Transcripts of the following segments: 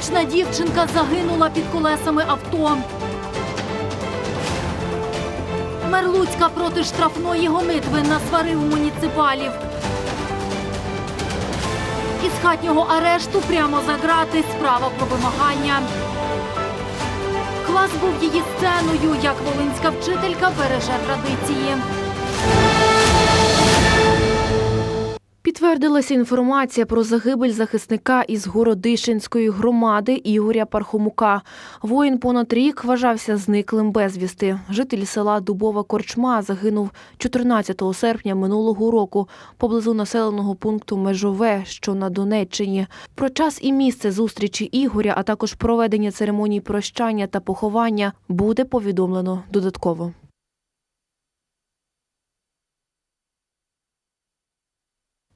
Семирічна дівчинка загинула під колесами авто. Мер Луцька проти штрафної гонитви насварив муніципалів. Із хатнього арешту прямо за грати справа про вимагання. Клас був її сценою, як волинська вчителька береже традиції. Підтвердилася інформація про загибель захисника із Городищенської громади Ігоря Пархомука. Воїн понад рік вважався зниклим безвісти. Житель села Дубова Корчма загинув 14 серпня минулого року поблизу населеного пункту Межове, що на Донеччині. Про час і місце зустрічі Ігоря, а також проведення церемоній прощання та поховання буде повідомлено додатково.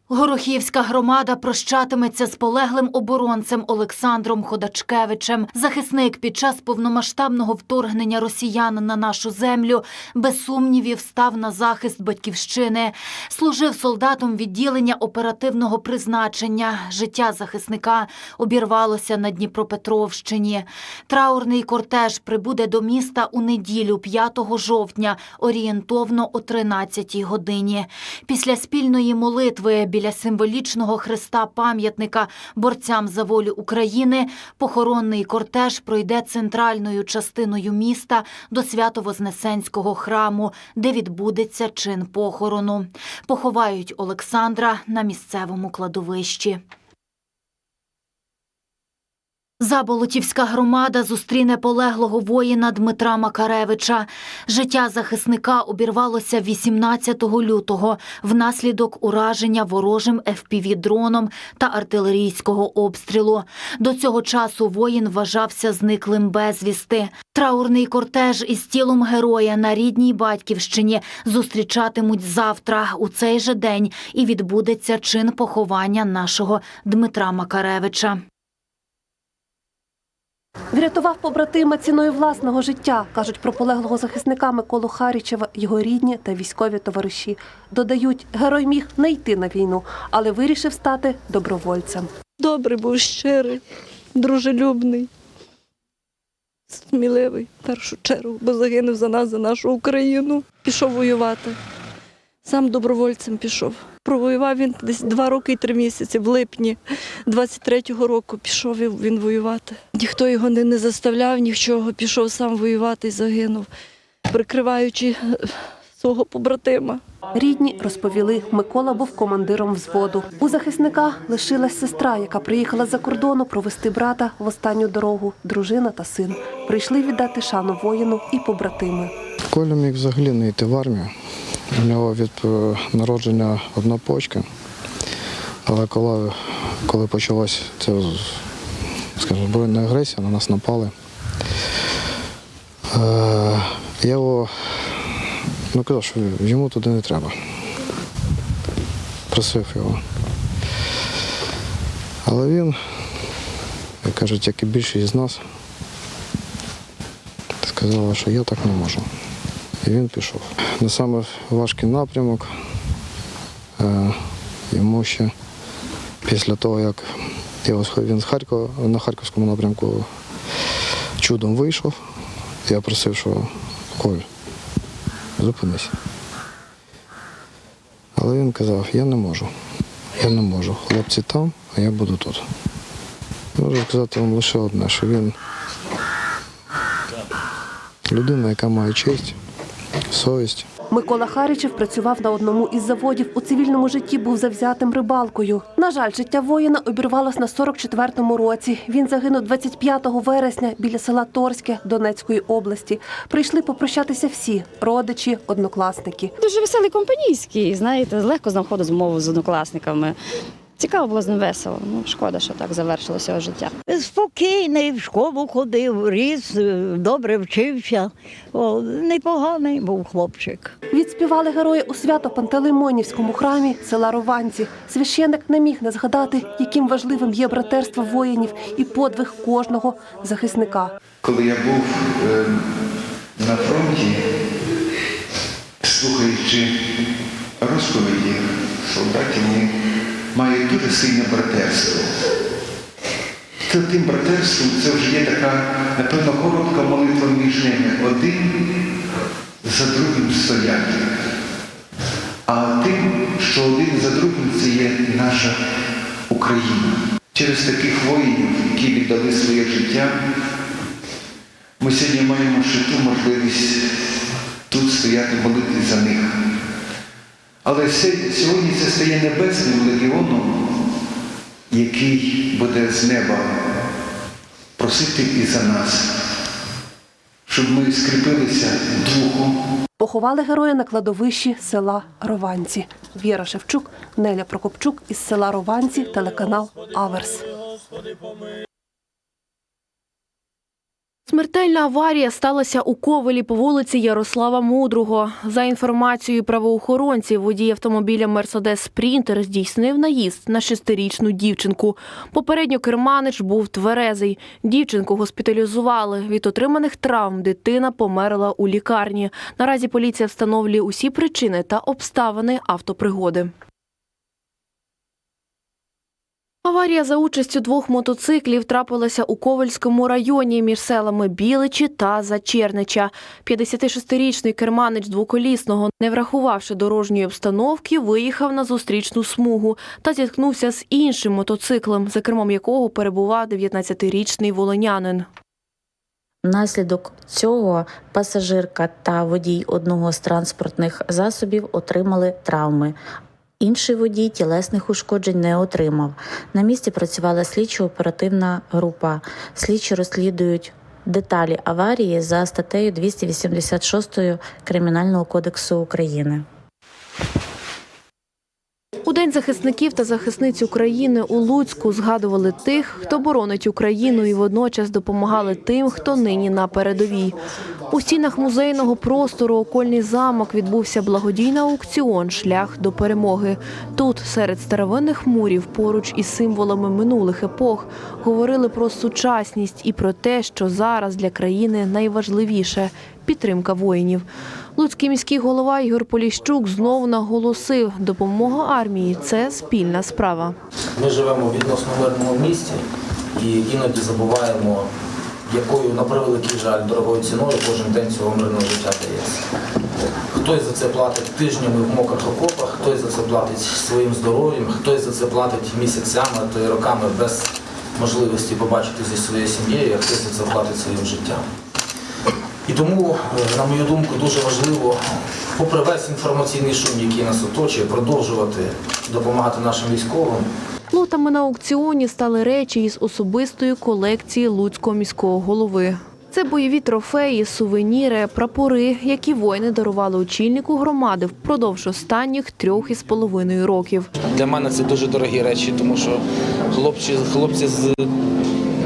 Горохівська громада прощатиметься з полеглим оборонцем Олександром Ходачкевичем. Захисник під час повномасштабного вторгнення росіян на нашу землю без сумнівів став на захист батьківщини. Служив солдатом відділення оперативного призначення. Життя захисника обірвалося на Дніпропетровщині. Траурний кортеж прибуде до міста у неділю, 5 жовтня, орієнтовно о 13 годині. Після спільної молитви біля символічного хреста пам'ятника борцям за волю України похоронний кортеж пройде центральною частиною міста до Свято-Вознесенського храму, де відбудеться чин похорону. Поховають Олександра на місцевому кладовищі. Заболотівська громада зустріне полеглого воїна Дмитра Макаревича. Життя захисника обірвалося 18 лютого внаслідок ураження ворожим FPV-дроном та артилерійського обстрілу. До цього часу воїн вважався зниклим безвісти. Траурний кортеж із тілом героя на рідній батьківщині зустрічатимуть завтра у цей же день і відбудеться чин поховання нашого Дмитра Макаревича. Врятував побратима ціною власного життя, кажуть про полеглого захисника Миколу Харічева, його рідні та військові товариші. Додають, герой міг не йти на війну, але вирішив стати добровольцем. Добрий був щирий, дружелюбний, сміливий в першу чергу, бо загинув за нас, за нашу Україну. Пішов воювати. Сам добровольцем пішов. Провоював він десь два роки і три місяці, в липні 23-го року пішов він воювати. Ніхто його не, не заставляв, нічого, пішов сам воювати і загинув, прикриваючи е, свого побратима. Рідні розповіли, Микола був командиром взводу. У захисника лишилась сестра, яка приїхала за кордону провести брата в останню дорогу. Дружина та син прийшли віддати шану воїну і побратими. Коля міг взагалі не йти в армію. У нього від е, народження одна почка. Але коли, коли почалась ця скажімо, збройна агресія, на нас напали. Е, я його ну, казав, що йому туди не треба. Просив його. Але він, як кажуть, як і більшість з нас, сказала, що я так не можу. І він пішов. На саме важкий напрямок е, йому ще після того, як він з Харкова на Харківському напрямку чудом вийшов, я просив, що Коль, зупинись. Але він казав, я не можу. Я не можу. Хлопці там, а я буду тут. Можу сказати вам лише одне, що він людина, яка має честь, совість. Микола Харічев працював на одному із заводів. У цивільному житті був завзятим рибалкою. На жаль, життя воїна обірвалось на 44-му році. Він загинув 25 вересня біля села Торське Донецької області. Прийшли попрощатися всі родичі, однокласники. Дуже веселий компанійський, знаєте, легко знаходить змову з однокласниками. Цікаво було з ним весело. Ну, шкода, що так завершилося його життя. Спокійний, в школу ходив, ріс, е, добре вчився. О, непоганий був хлопчик. Відспівали герої у свято Пантелеймонівському храмі села Рованці. Священик не міг не згадати, яким важливим є братерство воїнів і подвиг кожного захисника. Коли я був е, на фронті, слухаючи розповіді солдатів, дуже сильне братерство. тим братерством, це вже є така, напевно, коротка молитва між ними. Один за другим стояти. А тим, що один за другим це є наша Україна. Через таких воїнів, які віддали своє життя, ми сьогодні маємо ще ту можливість тут стояти, молитись за них. Але сьогодні це стає небесним легіоном, який буде з неба просити і за нас, щоб ми скріпилися духом. Поховали героя на кладовищі села Рованці. Віра Шевчук, Неля Прокопчук із села Рованці, телеканал Аверс. Смертельна аварія сталася у Ковелі по вулиці Ярослава Мудрого. За інформацією правоохоронців, водій автомобіля Мерседес Спрінтер здійснив наїзд на шестирічну дівчинку. Попередньо керманич був тверезий. Дівчинку госпіталізували. Від отриманих травм дитина померла у лікарні. Наразі поліція встановлює усі причини та обставини автопригоди. Аварія за участю двох мотоциклів трапилася у Ковальському районі між селами Біличі та Зачернича. 56-річний керманич двоколісного, не врахувавши дорожньої обстановки, виїхав на зустрічну смугу та зіткнувся з іншим мотоциклем, за кермом якого перебував 19-річний волонянин. Внаслідок цього пасажирка та водій одного з транспортних засобів отримали травми. Інший водій тілесних ушкоджень не отримав. На місці працювала слідчо-оперативна група. Слідчі розслідують деталі аварії за статтею 286 Кримінального кодексу України. День захисників та захисниць України у Луцьку згадували тих, хто боронить Україну і водночас допомагали тим, хто нині на передовій. У стінах музейного простору Окольний замок відбувся благодійний аукціон Шлях до перемоги. Тут, серед старовинних мурів, поруч із символами минулих епох, говорили про сучасність і про те, що зараз для країни найважливіше підтримка воїнів. Луцький міський голова Ігор Поліщук знову наголосив, допомога армії це спільна справа. Ми живемо в відносно мирному місті і іноді забуваємо, якою, на превеликий жаль, дорогою ціною кожен день цього мирного життя дається. Хтось за це платить тижнями в мокрих окопах, хтось за це платить своїм здоров'ям, хтось за це платить місяцями, а то й роками без можливості побачити зі своєю сім'єю, а хтось за це платить своїм життям. І тому, е, на мою думку, дуже важливо, попри весь інформаційний шум, який нас оточує, продовжувати допомагати нашим військовим. Лотами на аукціоні стали речі із особистої колекції Луцького міського голови. Це бойові трофеї, сувеніри, прапори, які воїни дарували очільнику громади впродовж останніх трьох із половиною років. Для мене це дуже дорогі речі, тому що хлопці, хлопці з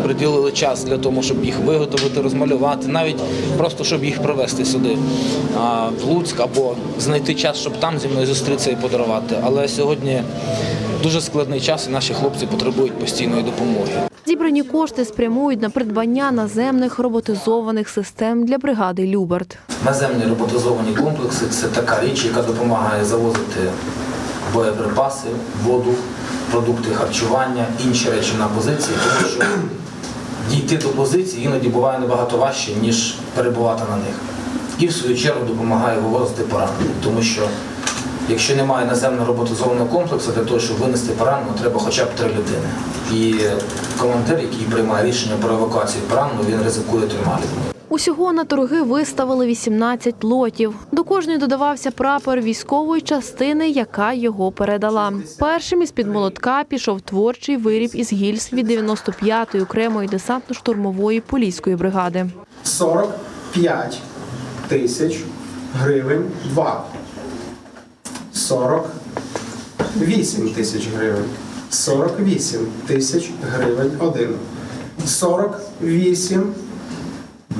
приділили час для того, щоб їх виготовити, розмалювати, навіть просто щоб їх привезти сюди в Луцьк або знайти час, щоб там зі мною зустрітися і подарувати. Але сьогодні дуже складний час, і наші хлопці потребують постійної допомоги. Зібрані кошти спрямують на придбання наземних роботизованих систем для бригади Любард. Наземні роботизовані комплекси це така річ, яка допомагає завозити боєприпаси, воду, продукти харчування, інші речі на позиції, тому що дійти до позиції іноді буває набагато важче, ніж перебувати на них. І в свою чергу допомагає вивозити поранених, тому що якщо немає наземного роботизованого комплексу, для того, щоб винести пораненого, треба хоча б три людини. І командир, який приймає рішення про евакуацію пораненого, він ризикує трьома людьми. Усього на торги виставили 18 лотів. До кожної додавався прапор військової частини, яка його передала. Першим із під молотка пішов творчий виріб із гільз від 95-ї окремої десантно-штурмової поліської бригади. 45 тисяч гривень два. 48 тисяч гривень. 48 тисяч гривень один. 48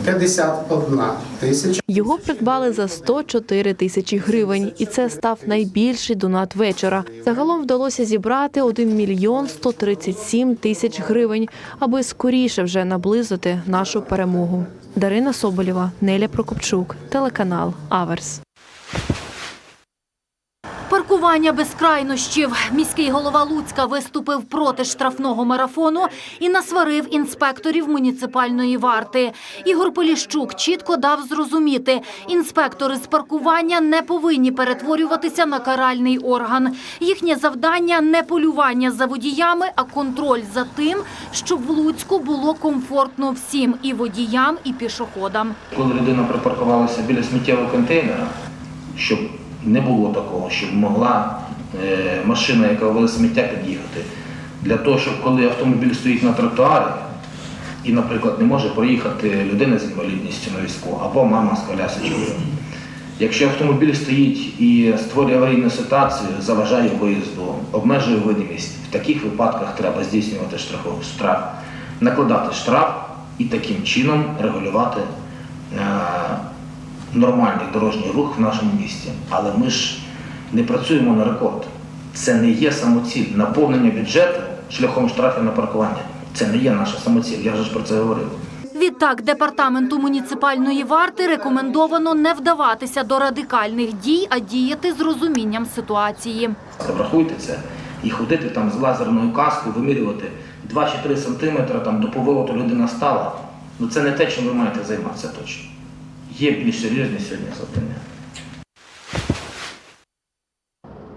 51 тисяча. Його придбали за 104 тисячі гривень, і це став найбільший донат вечора. Загалом вдалося зібрати 1 мільйон 137 тисяч гривень, аби скоріше вже наблизити нашу перемогу. Дарина Соболєва, Неля Прокопчук, телеканал Аверс. Паркування без крайнощів. Міський голова Луцька виступив проти штрафного марафону і насварив інспекторів муніципальної варти. Ігор Поліщук чітко дав зрозуміти, інспектори з паркування не повинні перетворюватися на каральний орган. Їхнє завдання не полювання за водіями, а контроль за тим, щоб в Луцьку було комфортно всім і водіям, і пішоходам. Коли людина припаркувалася біля сміттєвого контейнера, щоб не було такого, щоб могла е, машина, яка вели сміття, під'їхати. Для того, щоб коли автомобіль стоїть на тротуарі, і, наприклад, не може проїхати людина з інвалідністю на візку або мама з колясочкою. Якщо автомобіль стоїть і створює аварійну ситуацію, заважає виїзду, обмежує видимість, в таких випадках треба здійснювати штрафовий штраф, накладати штраф і таким чином регулювати е, нормальний дорожній рух в нашому місті. Але ми ж не працюємо на рекорд. Це не є самоціль. Наповнення бюджету шляхом штрафів на паркування. Це не є наша самоціль. Я вже ж про це говорив. Відтак, департаменту муніципальної варти рекомендовано не вдаватися до радикальних дій, а діяти з розумінням ситуації. Врахуйте це і ходити там з лазерною каскою, вимірювати 2 чи 3 сантиметри там до повороту людина стала. Ну це не те, чим ви маєте займатися точно. Є більш серйозні сьогодні завдання.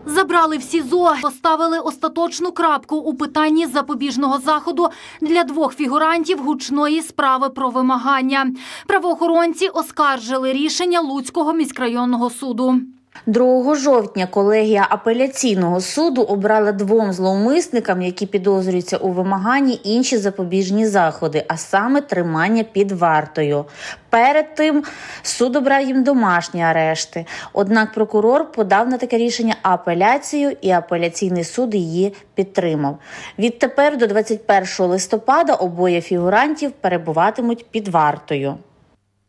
Забрали в СІЗО, поставили остаточну крапку у питанні запобіжного заходу для двох фігурантів гучної справи про вимагання. Правоохоронці оскаржили рішення Луцького міськрайонного суду. 2 жовтня колегія апеляційного суду обрала двом зловмисникам, які підозрюються у вимаганні інші запобіжні заходи, а саме тримання під вартою. Перед тим суд обрав їм домашні арешти. Однак прокурор подав на таке рішення апеляцію, і апеляційний суд її підтримав. Відтепер до 21 листопада обоє фігурантів перебуватимуть під вартою.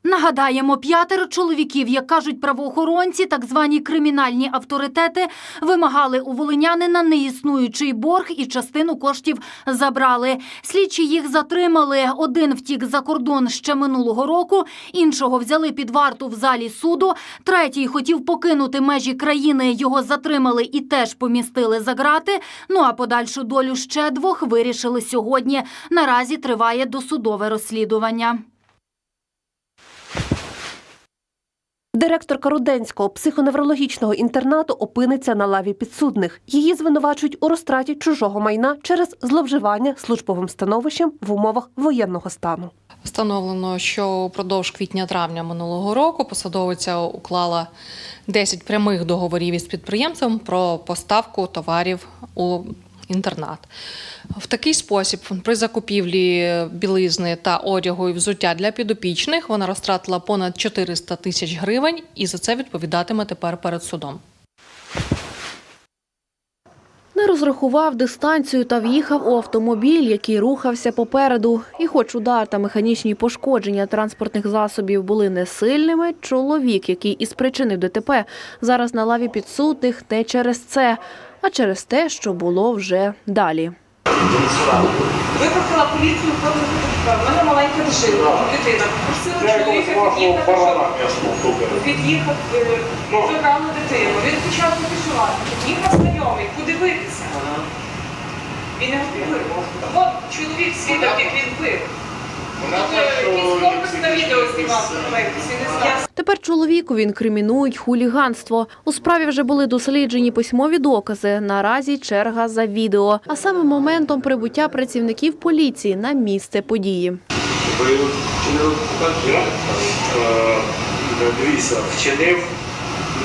Нагадаємо, п'ятеро чоловіків, як кажуть правоохоронці, так звані кримінальні авторитети, вимагали у волинянина неіснуючий борг і частину коштів забрали. Слідчі їх затримали. Один втік за кордон ще минулого року, іншого взяли під варту в залі суду. Третій хотів покинути межі країни. Його затримали і теж помістили за грати. Ну а подальшу долю ще двох вирішили сьогодні. Наразі триває досудове розслідування. Директорка Руденського психоневрологічного інтернату опиниться на лаві підсудних. Її звинувачують у розтраті чужого майна через зловживання службовим становищем в умовах воєнного стану. Встановлено, що упродовж квітня-травня минулого року посадовиця уклала 10 прямих договорів із підприємцем про поставку товарів у інтернат. В такий спосіб, при закупівлі білизни та одягу і взуття для підопічних, вона розтратила понад 400 тисяч гривень і за це відповідатиме тепер перед судом. Не розрахував дистанцію та в'їхав у автомобіль, який рухався попереду. І хоч удар та механічні пошкодження транспортних засобів були не сильними, чоловік, який і спричинив ДТП, зараз на лаві підсудних не через це, а через те, що було вже далі. Викликала поліцію У мене маленька дитина. Дитина. Попросила чоловіка під'їхати, щоб під'їхав, е, забрали дитину. Він почав попішувати. Під'їхав знайомий, подивитися. Він не вбив. От чоловік свідок, як він бив. Тепер чоловіку інкримінують хуліганство. У справі вже були досліджені письмові докази. Наразі черга за відео, а саме моментом прибуття працівників поліції на місце події. Дивіться, вчинив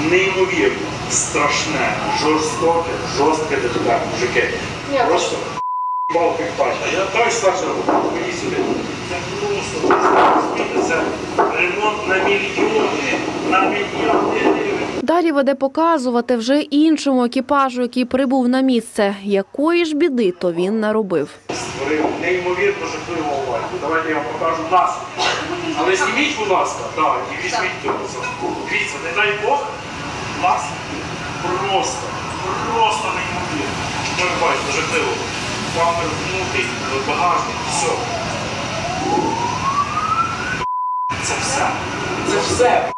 неймовірно страшне, жорстоке, жорстке ДТП, мужики. Просто балки бачите. Я той старший мені сюди. Це просто, це ремонт на мільйони, на мільйони гривень. Далі веде показувати вже іншому екіпажу, який прибув на місце, якої ж біди то він наробив. Створив неймовірно жахливу аварію. Давайте я вам покажу нас. Але зніміть, будь ласка, так, і візьміть до нас. Дивіться, не дай Бог, нас просто, просто неймовірно. Що ви бачите, жахливо. Бампер внутрі, багажник, все. Це все. Це все.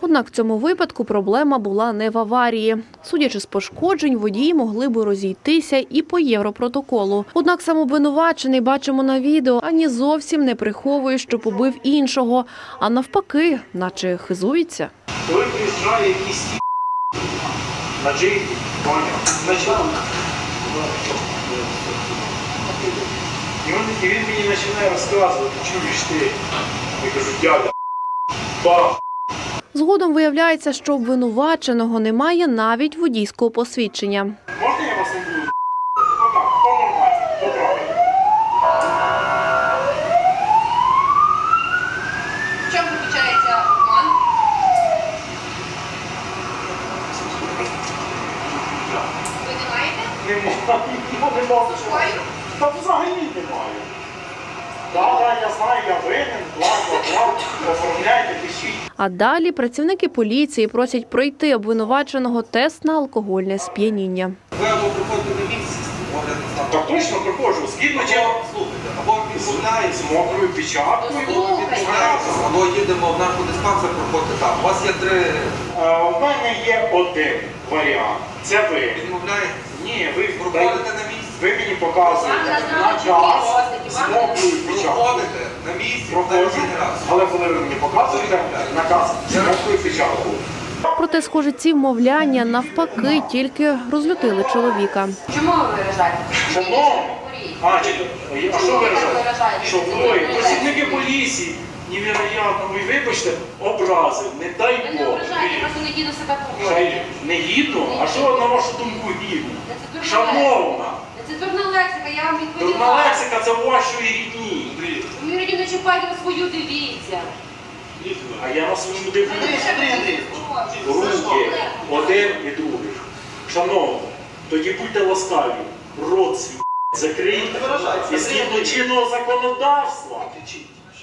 Однак в цьому випадку проблема була не в аварії. Судячи з пошкоджень, водії могли би розійтися і по європротоколу. Однак сам обвинувачений бачимо на відео, ані зовсім не приховує, що побив іншого, а навпаки, наче хизується. Коли приїжджає якийсь на джипі, значить, і він, мені починає розказувати, чуєш ти. Я кажу, дядя, бах. Згодом виявляється, що обвинуваченого немає навіть водійського посвідчення. Можна я вас не буду? В чому заключається обман? Ви не маєте? Немає, я не можу. Та взагалі. Так, так, я знаю, я винен, плату, плату, оформляйте, пишіть. А далі працівники поліції просять пройти обвинуваченого тест на алкогольне сп'яніння. Ви або приходите на місці. Так точно приходжу, згідно чого? слухайте, або відмовляється, З мокрою печаткою. відмовляється, або їдемо в наркодиспансер, проходите там. У вас є три, Е, У мене є один варіант. Це ви. відмовляєте, Ні, ви проходите на місці. Ви мені показуєте мокрою печаткою. Проходите на місці. Але коли ви мені показуєте наказ з мокрою печаткою. Проте, схоже, ці вмовляння навпаки тільки розлютили чоловіка. Чому ви виражаєте? Шановні, а, чи, а що ви виражаєте? Що ви, працівники поліції, невероятно, ви вибачте, образи, не дай Бог. Ви не ображаєте, просто не діду себе поводите. Не гідно? А що на вашу думку гідно? Шановна, Це дурна лексика, я вам дурна лексика це у вашої рідні. Ви мені не чіпайте на свою дивіться. А я на своєму дивлюся. Руки один і другий. Шановні, тоді будьте ласкаві, рот свій закрийте і згідно чинного законодавства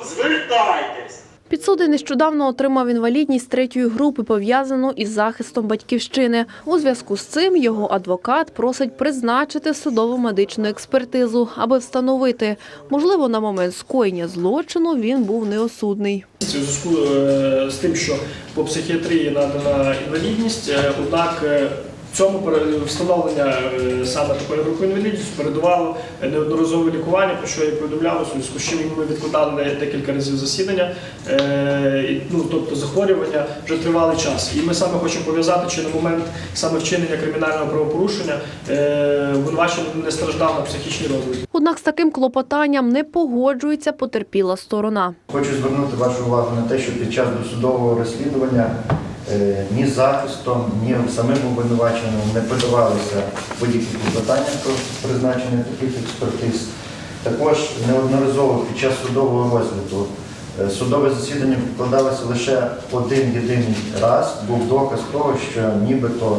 звертайтесь. Підсудний нещодавно отримав інвалідність третьої групи, пов'язану із захистом батьківщини. У зв'язку з цим його адвокат просить призначити судову медичну експертизу, аби встановити, можливо, на момент скоєння злочину він був неосудний. У зв'язку е, з тим, що по психіатрії надана інвалідність, е, однак е, цьому пере- встановлення е, саме такої групи інвалідності передувало неодноразове лікування, про що я повідомляв, у зв'язку з чим ми відкладали декілька разів засідання, Е, ну, тобто захворювання вже тривалий час. І ми саме хочемо пов'язати, чи на момент саме вчинення кримінального правопорушення е, не страждав на психічний розвиток. Однак з таким клопотанням не погоджується потерпіла сторона. Хочу звернути вашу увагу на те, що під час досудового розслідування ні захистом, ні самим обвинуваченим не подавалися будь-які клопотання про призначення таких експертиз. Також неодноразово під час судового розгляду е, судове засідання відкладалося лише один єдиний раз. Був доказ того, що нібито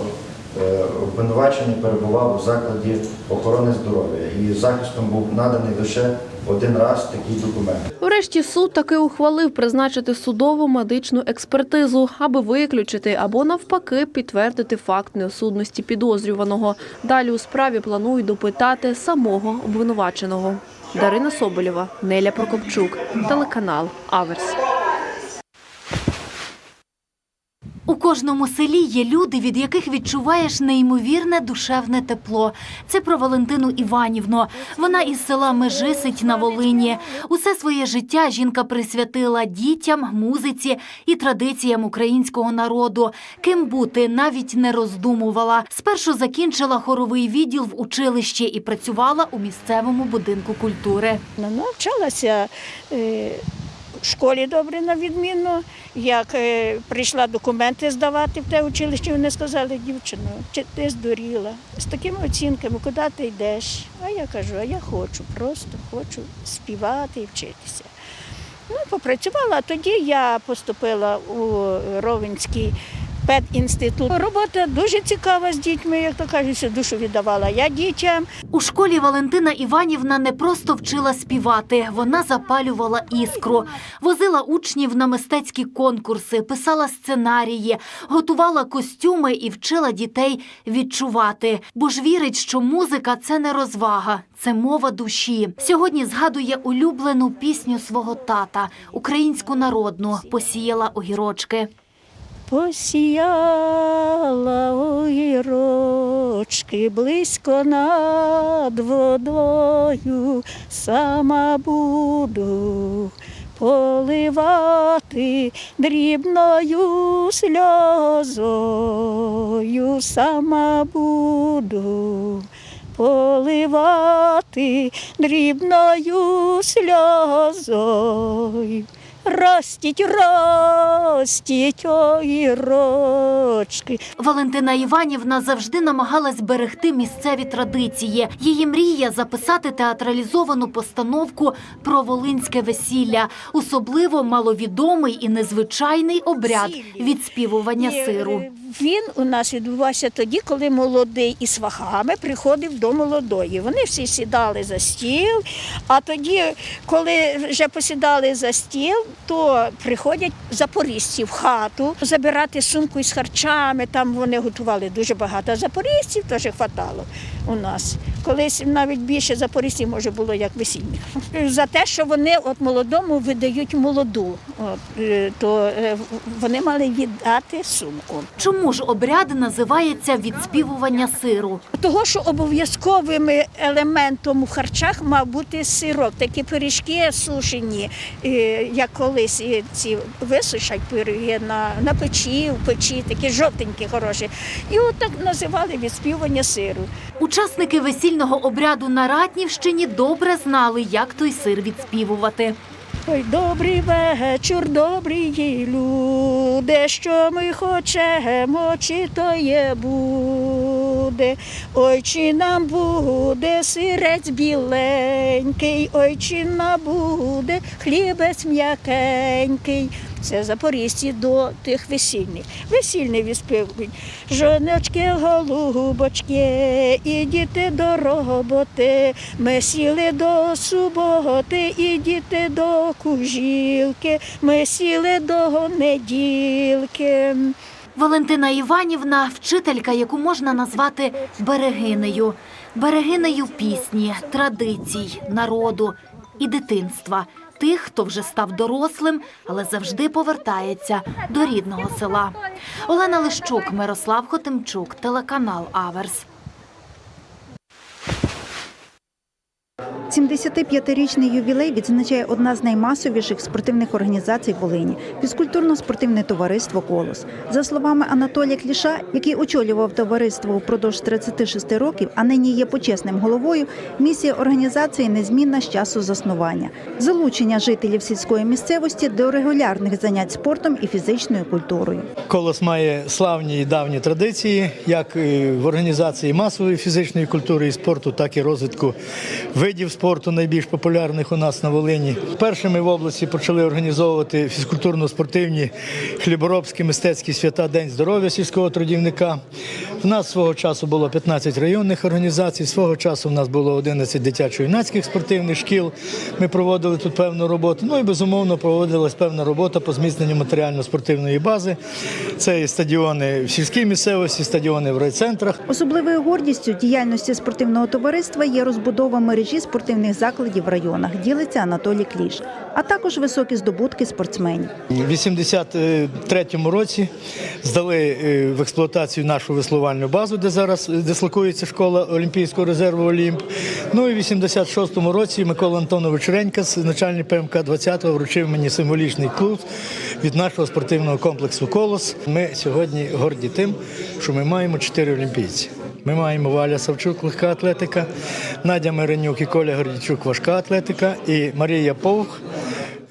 е, обвинувачений перебував у закладі охорони здоров'я і захистом був наданий лише один раз такий документ. Врешті суд таки ухвалив призначити судову медичну експертизу, аби виключити або навпаки підтвердити факт неосудності підозрюваного. Далі у справі планують допитати самого обвинуваченого. Дарина Соболєва, Неля Прокопчук, телеканал Аверс. У кожному селі є люди, від яких відчуваєш неймовірне душевне тепло. Це про Валентину Іванівну. Вона із села Межисить на Волині. Усе своє життя жінка присвятила дітям, музиці і традиціям українського народу. Ким бути навіть не роздумувала. Спершу закінчила хоровий відділ в училищі і працювала у місцевому будинку культури. Навчалася е, в школі добре на відмінно. Як е, прийшла документи здавати в те училище, вони сказали, дівчино, чи ти здуріла з такими оцінками, куди ти йдеш? А я кажу, а я хочу, просто хочу співати і вчитися. Ну, попрацювала, а тоді я поступила у Ровенський педінститут. Робота дуже цікава з дітьми, як то кажуть, душу віддавала я дітям. У школі Валентина Іванівна не просто вчила співати, вона запалювала іскру, возила учнів на мистецькі конкурси, писала сценарії, готувала костюми і вчила дітей відчувати. Бо ж вірить, що музика це не розвага, це мова душі. Сьогодні згадує улюблену пісню свого тата, українську народну, посіяла огірочки. Посіяла огірочки близько над водою, сама буду поливати дрібною сльозою, сама буду поливати дрібною сльозою. Ростіть, ростіть огірочки. Валентина Іванівна завжди намагалась берегти місцеві традиції. Її мрія записати театралізовану постановку про волинське весілля, особливо маловідомий і незвичайний обряд відспівування сиру. Він у нас відбувався тоді, коли молодий із свахами приходив до молодої. Вони всі сідали за стіл, а тоді, коли вже посідали за стіл, то приходять запорізьці в хату забирати сумку із харчами. Там вони готували дуже багато. Запорізців теж хватало у нас. Колись навіть більше запорізців може було як весільних. За те, що вони от молодому видають молоду, от, е, то е, вони мали віддати сумку. Чому ж обряд називається відспівування сиру? Того, що обов'язковим елементом у харчах мав бути сирок, такі пиріжки сушені, е, як колись ці висушать пироги на, на печі, в печі, такі жовтенькі, хороші. І от так називали відспівування сиру. Учасники весільного обряду на Ратнівщині добре знали, як той сир відспівувати. Ой, добрий вечір, добрі люди, що ми хочемо, чи то є буде. Ой, чи нам буде сирець біленький, ой, чи нам буде хлібець м'якенький. Це запорізьці до тих весільних. Весільні відспівують. Жоночки, голубочки, ідіте до роботи. Ми сіли до суботи, ідіте до кужілки. Ми сіли до неділки. Валентина Іванівна вчителька, яку можна назвати берегинею. Берегинею пісні, традицій, народу і дитинства. Тих, хто вже став дорослим, але завжди повертається до рідного села. Олена Лищук, Мирослав Хотимчук, телеканал Аверс. 75-річний ювілей відзначає одна з наймасовіших спортивних організацій Волині фізкультурно-спортивне товариство Колос. За словами Анатолія Кліша, який очолював товариство впродовж 36 років, а нині є почесним головою. Місія організації незмінна з часу заснування, залучення жителів сільської місцевості до регулярних занять спортом і фізичною культурою. Колос має славні і давні традиції, як в організації масової фізичної культури і спорту, так і розвитку видів спорту, найбільш популярних у нас на Волині. Першими в області почали організовувати фізкультурно-спортивні хліборобські мистецькі свята День здоров'я сільського трудівника. В нас свого часу було 15 районних організацій, свого часу в нас було 11 дитячо-юнацьких спортивних шкіл. Ми проводили тут певну роботу. Ну і безумовно проводилась певна робота по зміцненню матеріально-спортивної бази. Це і стадіони в сільській місцевості, стадіони в райцентрах. Особливою гордістю діяльності спортивного товариства є розбудова мережі спортивних закладів в районах. Ділиться Анатолій Кліш, а також високі здобутки спортсменів. У 83-му році здали е, в експлуатацію нашу веслувальну базу, де зараз дислокується школа Олімпійського резерву Олімп. Ну і в 86-му році Микола Антонович Ренькас, начальник ПМК 20-го, вручив мені символічний клуб від нашого спортивного комплексу Колос. Ми сьогодні горді тим, що ми маємо чотири олімпійці. Ми маємо Валя Савчук, легка атлетика, Надя Миренюк і Коля Гордійчук, важка атлетика, і Марія Повх.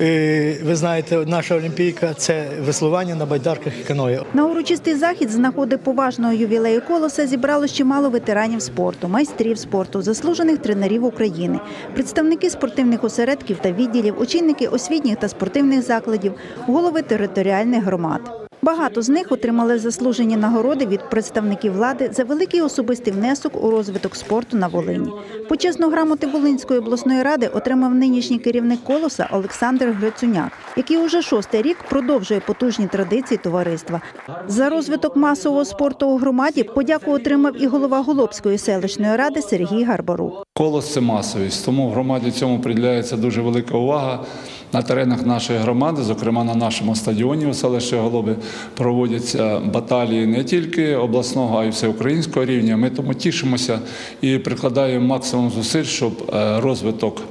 Е, Ви знаєте, наша олімпійка це веслування на байдарках і каної. На урочистий захід з нагоди поважного ювілею колоса зібрало чимало ветеранів спорту, майстрів спорту, заслужених тренерів України, представники спортивних осередків та відділів, очільники освітніх та спортивних закладів, голови територіальних громад. Багато з них отримали заслужені нагороди від представників влади за великий особистий внесок у розвиток спорту на Волині. Почесну грамоти Волинської обласної ради отримав нинішній керівник колоса Олександр Грицуняк, який уже шостий рік продовжує потужні традиції товариства. За розвиток масового спорту у громаді подяку отримав і голова Голобської селищної ради Сергій Гарбарук. Колос це масовість, тому в громаді цьому приділяється дуже велика увага. На теренах нашої громади, зокрема на нашому стадіоні у селищі Голуби, проводяться баталії не тільки обласного, а й всеукраїнського рівня. Ми тому тішимося і прикладаємо максимум зусиль, щоб е, розвиток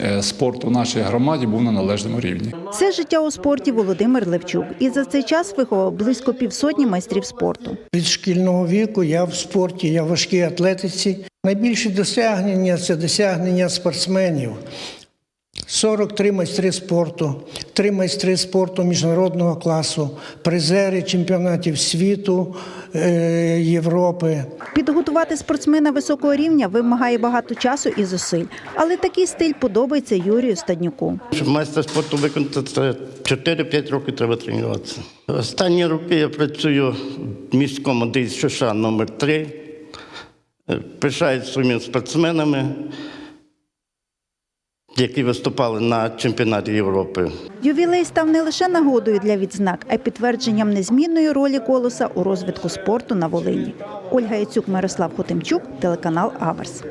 е, спорту в нашій громаді був на належному рівні. Все життя у спорті Володимир Левчук. І за цей час виховав близько півсотні майстрів спорту. Від шкільного віку я в спорті, я в важкій атлетиці. Найбільші досягнення це досягнення спортсменів. 43 майстри спорту, 3 майстри спорту міжнародного класу, призери чемпіонатів світу, е, Європи. Підготувати спортсмена високого рівня вимагає багато часу і зусиль. Але такий стиль подобається Юрію Стаднюку. Щоб майстер спорту виконати, це 4-5 років треба тренуватися. Останні роки я працюю в міському ДІС США номер 3 Пишаюсь своїми спортсменами, які виступали на чемпіонаті Європи. Ювілей став не лише нагодою для відзнак, а й підтвердженням незмінної ролі колоса у розвитку спорту на Волині. Ольга Яцюк, Мирослав Хотимчук, телеканал Аверс.